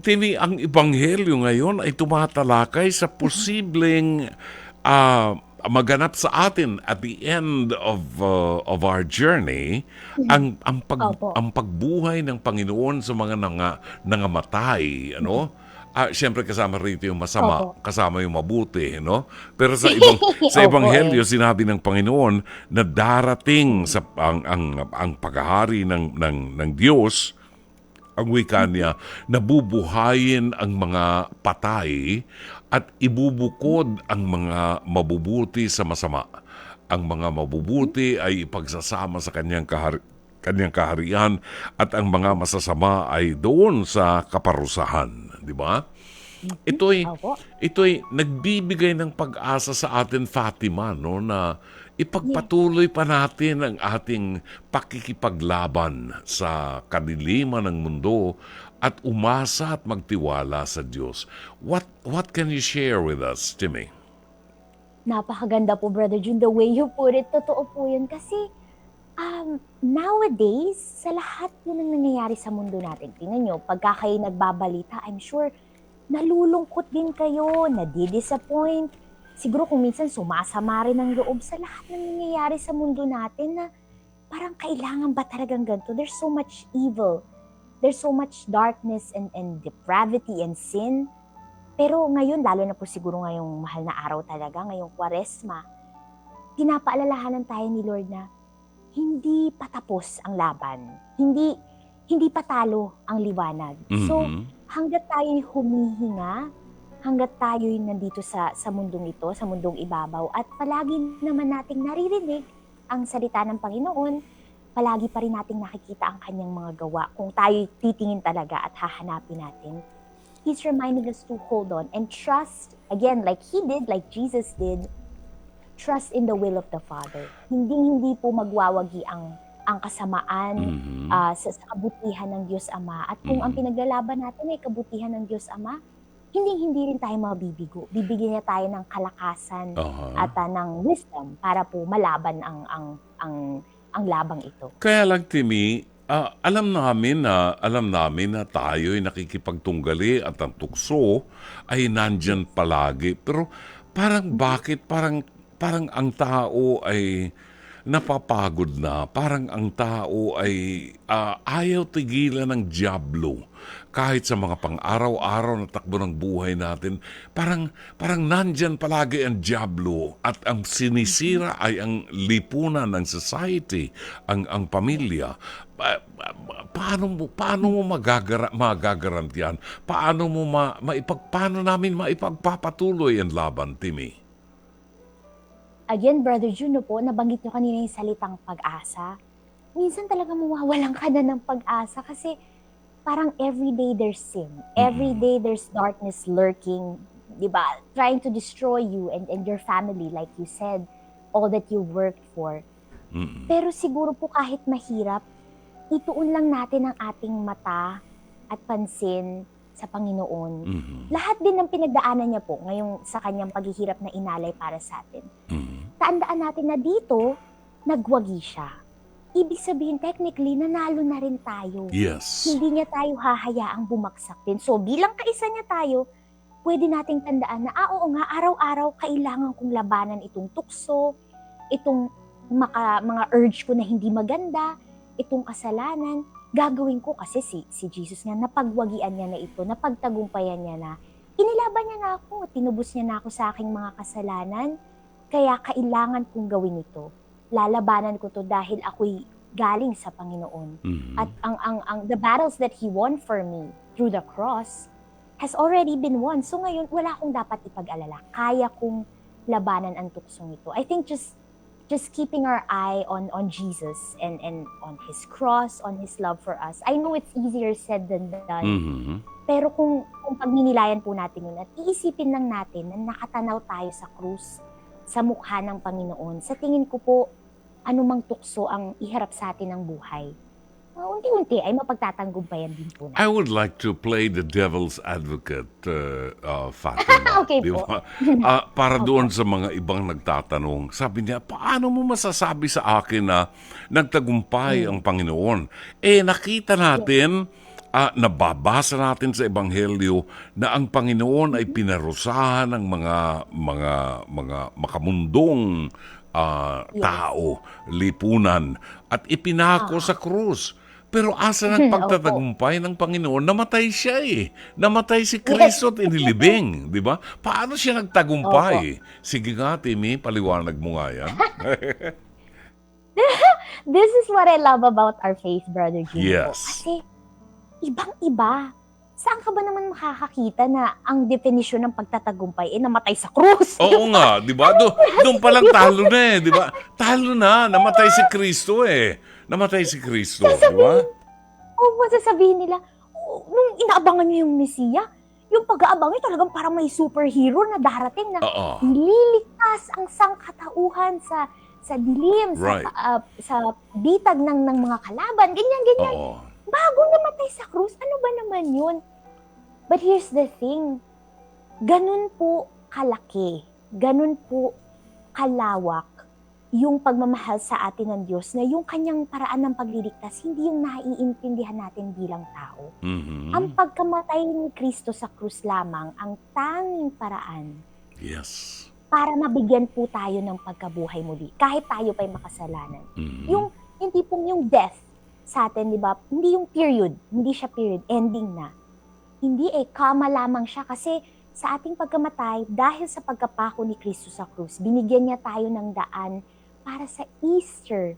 Tini, ang ebanghelyo ngayon ay tumatalakay sa posibleng ah, maganap sa atin at the end of uh, of our journey ang ang pag Opo. ang pagbuhay ng Panginoon sa mga nanga, nangamatay, ano? Ah, syempre kasama rito yung masama, Opo. kasama yung mabuti, no? Pero sa ibang sa ebanghelyo eh. sinabi ng Panginoon na darating sa ang ang ang paghahari ng ng ng Diyos ang wika niya, nabubuhayin ang mga patay at ibubukod ang mga mabubuti sa masama. Ang mga mabubuti ay ipagsasama sa kanyang kahari, kanyang kaharian at ang mga masasama ay doon sa kaparusahan, di ba? Ito'y Opo. ito'y nagbibigay ng pag-asa sa atin Fatima no na ipagpatuloy pa natin ang ating pakikipaglaban sa kadiliman ng mundo at umasa at magtiwala sa Diyos. What what can you share with us, Timmy? Napakaganda po, Brother June. The way you put it, totoo po yun. Kasi, um, nowadays, sa lahat po ng nangyayari sa mundo natin, tingnan nyo, pagka kayo nagbabalita, I'm sure, nalulungkot din kayo, nadidisappoint. Siguro kung minsan sumasama rin ang loob sa lahat ng nangyayari sa mundo natin na parang kailangan ba talagang ganito? There's so much evil. There's so much darkness and, and depravity and sin. Pero ngayon, lalo na po siguro ngayong mahal na araw talaga, ngayong kwaresma, pinapaalalahanan tayo ni Lord na hindi patapos ang laban. Hindi hindi patalo ang liwanag. So, Mhm. hanggat tayo'y humihinga, hanggat tayo'y nandito sa, sa mundong ito, sa mundong ibabaw, at palagi naman nating naririnig ang salita ng Panginoon, palagi pa rin nating nakikita ang kanyang mga gawa kung tayo'y titingin talaga at hahanapin natin. He's reminding us to hold on and trust, again, like He did, like Jesus did, trust in the will of the Father. Hindi hindi po magwawagi ang ang kasamaan Mhm. ah, sa, sa kabutihan ng Diyos Ama. At kung ang Mhm. pinaglalaban natin ay kabutihan ng Diyos Ama, hindi hindi rin tayo mabibigo. Bibigyan niya tayo ng kalakasan Aha. at ah, ng wisdom para po malaban ang ang ang ang labang ito. Kaya lang, Timmy, ah, alam namin na alam namin na tayo'y nakikipagtunggali at ang tukso ay nandyan palagi. Pero parang bakit parang parang ang tao ay napapagod na. Parang ang tao ay ah, ayaw tigilan ng diablo. Kahit sa mga pang-araw-araw na takbo ng buhay natin, parang parang nandyan palagi ang diablo at ang sinisira ay ang lipunan ng society, ang ang pamilya. Pa- pa- paano mo paano mo magagara, magagarantiyan? Paano mo ma, maipag paano namin maipagpapatuloy ang laban, Timmy? Again, Brother Juno po, nabanggit nyo kanina yung salitang pag-asa. Minsan talaga mawawalan ka na ng pag-asa kasi parang everyday there's sin. Everyday there's darkness lurking, di ba? Trying to destroy you and, and your family, like you said, all that you worked for. Mm-mm. Pero siguro po kahit mahirap, ituon lang natin ang ating mata at pansin sa Panginoon. Mhm. Lahat din ng pinagdaanan niya po ngayong sa kanyang paghihirap na inalay para sa atin Mhm. Tandaan natin na dito, nagwagi siya. Ibig sabihin, technically, nanalo na rin tayo. Yes. Hindi niya tayo hahayaang bumagsak din. So, bilang kaisa niya tayo, pwede nating tandaan na, ah, oo nga, araw-araw, kailangan kong labanan itong tukso, itong maka, mga urge ko na hindi maganda, itong kasalanan. Gagawin ko kasi si, si Jesus nga, napagwagian niya na ito, napagtagumpayan niya na, inilaban niya na ako, tinubos niya na ako sa aking mga kasalanan, kaya kailangan kong gawin ito. Lalabanan ko to dahil ako'y galing sa Panginoon. Mhm. At ang, ang, ang, the battles that He won for me through the cross has already been won. So ngayon, wala akong dapat ipag-alala. Kaya kong labanan ang tuksong ito. I think just just keeping our eye on on Jesus and and on His cross, on His love for us. I know it's easier said than done. Mhm. Pero kung, kung pagninilayan po natin yun at iisipin lang natin na nakatanaw tayo sa krus, sa mukha ng Panginoon, sa tingin ko po, anumang tukso ang iharap sa atin ng buhay, uh, unti-unti ay mapagtatanggumbayan din po natin. I would like to play the devil's advocate, uh, uh, Fatima. Okay Di po. ba? Ah, para doon sa mga ibang nagtatanong, sabi niya, paano mo masasabi sa akin na nagtagumpay Hmm. ang Panginoon? Eh, nakita natin ah, nababasa natin sa ebanghelyo na ang Panginoon ay pinarusahan ng mga mga mga makamundong ah, Yes. tao, lipunan at ipinako sa krus. Pero asa ng pagtatagumpay ng Panginoon? Namatay siya eh. Namatay si Kristo at inilibing, di ba? Paano siya nagtagumpay? Sige nga, Timmy, paliwanag mo nga yan. This is what I love about our faith, Brother Jim. po. Yes. Kasi, ibang-iba. Saan ka ba naman makakakita na ang definition ng pagtatagumpay ay namatay sa krus? Oo nga, di ba? Do, doon palang talo na eh, di ba? Talo na, namatay si Kristo eh. Namatay si Kristo, di ba? O masasabihin nila, "Oh, nung inaabangan niyo yung Mesiya, yung pag-aabang niyo talagang parang may superhero na darating na Oo. liligtas ang sangkatauhan sa sa dilim, Right. sa ah, sa bitag ng ng mga kalaban, ganyan ganyan. Oo. Bago namatay sa krus, ano ba naman yun? But here's the thing, ganun po kalaki, ganun po kalawak yung pagmamahal sa atin ng Diyos na yung kanyang paraan ng pagliligtas, hindi yung naiintindihan natin bilang tao. Mhm. Ang pagkamatay ni Kristo sa krus lamang ang tanging paraan Yes. para mabigyan po tayo ng pagkabuhay muli, kahit tayo pa'y makasalanan. Mhm. Yung, yung tipong yung death sa atin, di ba? Hindi yung period, hindi siya period, ending na. Hindi eh, kama lamang siya kasi sa ating pagkamatay, dahil sa pagkapako ni Kristo sa krus, binigyan niya tayo ng daan para sa Easter,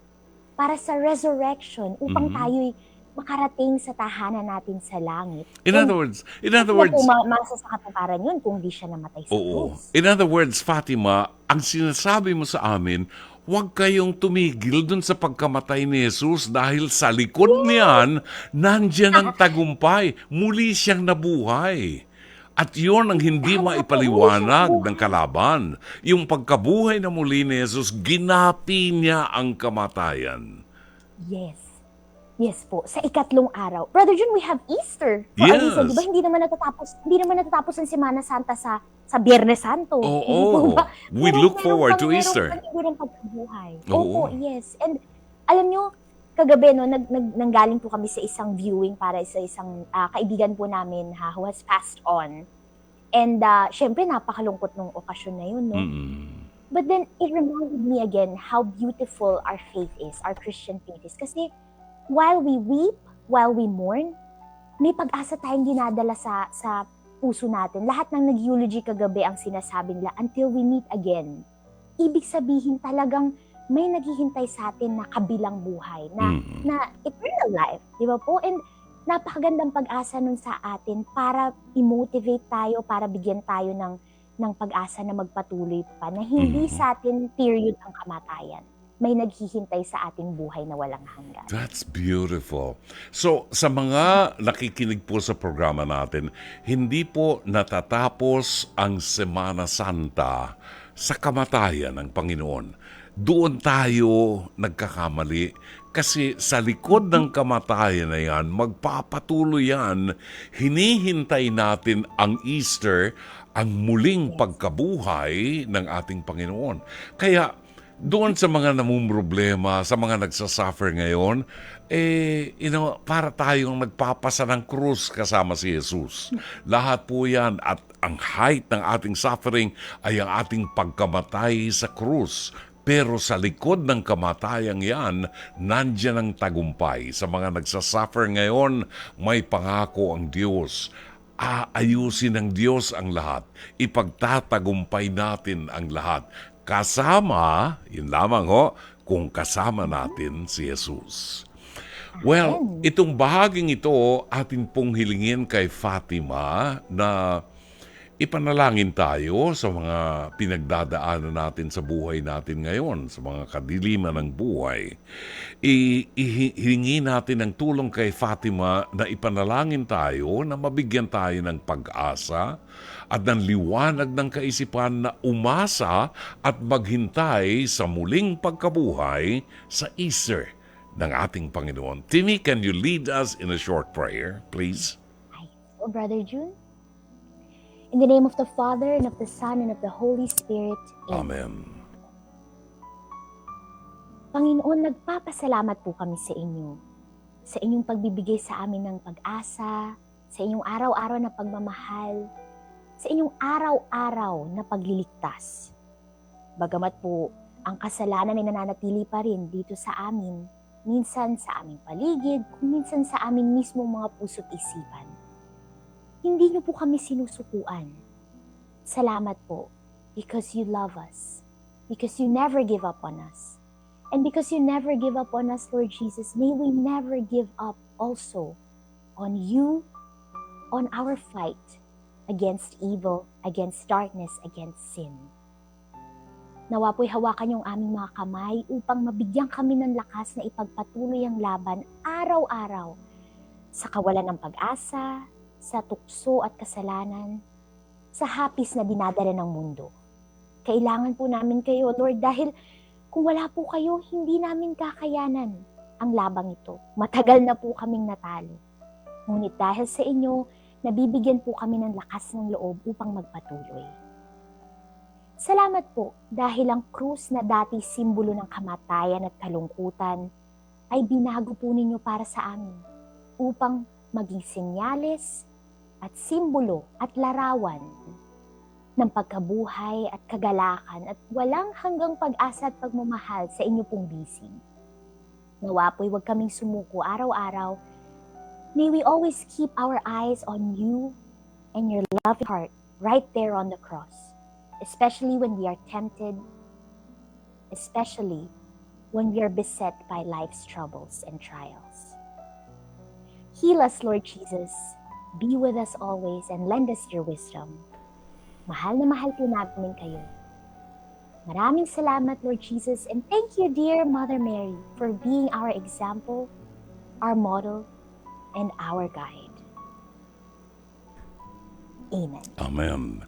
para sa resurrection, upang Mhm. tayo'y makarating sa tahanan natin sa langit. In other words, in other words, ma- masa sa katuparan yun kung di siya namatay sa Oo. krus. In other words, Fatima, ang sinasabi mo sa amin, huwag kayong tumigil dun sa pagkamatay ni Jesus dahil sa likod niyan, nandyan ang tagumpay. Muli siyang nabuhay. At yon ang hindi po, maipaliwanag ng kalaban. Yung pagkabuhay na muli ni Jesus, ginapi niya ang kamatayan. Yes. Yes po, sa ikatlong araw. Brother Jun, we have Easter. For a reason, Yes. di ba? Hindi naman natatapos, hindi naman natatapos ang Semana Santa sa sa Biyernes Santo. Oo. Po ba? We Meron- look meron forward pang- to meron Easter. pang linggo ng pagkabuhay. Oo. Opo, yes. And alam nyo, kagabi, no, nag, nag, nanggaling po kami sa isang viewing para sa isang ah, kaibigan po namin ha, who has passed on. And uh, syempre, napakalungkot nung okasyon na yun, no? Mm-mm. But then it reminded me again how beautiful our faith is, our Christian faith is. Kasi while we weep, while we mourn, may pag-asa tayong dinadala sa sa puso natin. Lahat ng nag-eulogy kagabi ang sinasabi nila, until we meet again. Ibig sabihin talagang may naghihintay sa atin na kabilang buhay, na, Mm. na eternal life. Di ba po? And napakagandang pag-asa nun sa atin para i-motivate tayo, para bigyan tayo ng ng pag-asa na magpatuloy pa na hindi Mhm. sa atin period ang kamatayan. May naghihintay sa ating buhay na walang hanggan. That's beautiful. So, sa mga nakikinig po sa programa natin, hindi po natatapos ang Semana Santa sa kamatayan ng Panginoon. Doon tayo nagkakamali kasi sa likod ng kamatayan na yan, magpapatuloy yan, hinihintay natin ang Easter, ang muling pagkabuhay ng ating Panginoon. Kaya, doon sa mga namumroblema, sa mga nagsasuffer ngayon, eh, you know, para tayong nagpapasa ng krus kasama si Jesus. Lahat po yan at ang height ng ating suffering ay ang ating pagkamatay sa krus. Pero sa likod ng kamatayang yan, nandyan ang tagumpay. Sa mga nagsasuffer ngayon, may pangako ang Diyos aayusin ng Diyos ang lahat. Ipagtatagumpay natin ang lahat. Kasama, yun lamang ho, kung kasama natin si Jesus. Well, itong bahaging ito, atin pong hilingin kay Fatima na ipanalangin tayo sa mga pinagdadaanan natin sa buhay natin ngayon, sa mga kadiliman ng buhay. I- ihingi natin ng tulong kay Fatima na ipanalangin tayo na mabigyan tayo ng pag-asa at ng liwanag ng kaisipan na umasa at maghintay sa muling pagkabuhay sa Easter ng ating Panginoon. Timmy, can you lead us in a short prayer, please? O Brother June? In the name of the Father, and of the Son, and of the Holy Spirit. Amen. Panginoon, nagpapasalamat po kami sa inyo. sa inyong pagbibigay sa amin ng pag-asa, sa inyong araw-araw na pagmamahal, sa inyong araw-araw na pagliligtas. Bagamat po, ang kasalanan ay nananatili pa rin dito sa amin, minsan sa aming paligid, kung minsan sa aming mismong mga puso't isipan. Hindi niyo po kami sinusukuan. Salamat po because you love us, because you never give up on us. And because you never give up on us, Lord Jesus, may we never give up also on you, on our fight against evil, against darkness, against sin. Nawa po'y hawakan yung aming mga kamay upang mabigyan kami ng lakas na ipagpatuloy ang laban araw-araw sa kawalan ng pag-asa, sa tukso at kasalanan, sa hapis na dinadala ng mundo. Kailangan po namin kayo, Lord, dahil kung wala po kayo, hindi namin kakayanan ang labang ito. Matagal na po kaming natalo. Ngunit dahil sa inyo, nabibigyan po kami ng lakas ng loob upang magpatuloy. Salamat po dahil ang krus na dati simbolo ng kamatayan at kalungkutan ay binago po ninyo para sa amin upang maging senyales at simbolo at larawan ng pagkabuhay at kagalakan at walang hanggang pag-asa at pagmamahal sa inyo pong bisig. Nawa po'y huwag kaming sumuko araw-araw. May we always keep our eyes on you and your loving heart right there on the cross, especially when we are tempted, especially when we are beset by life's troubles and trials. Heal us, Lord Jesus. Be with us always and lend us your wisdom. Mahal na mahal po namin kayo. Maraming salamat, Lord Jesus, and thank you, dear Mother Mary, for being our example, our model, and our guide. Amen. Amen.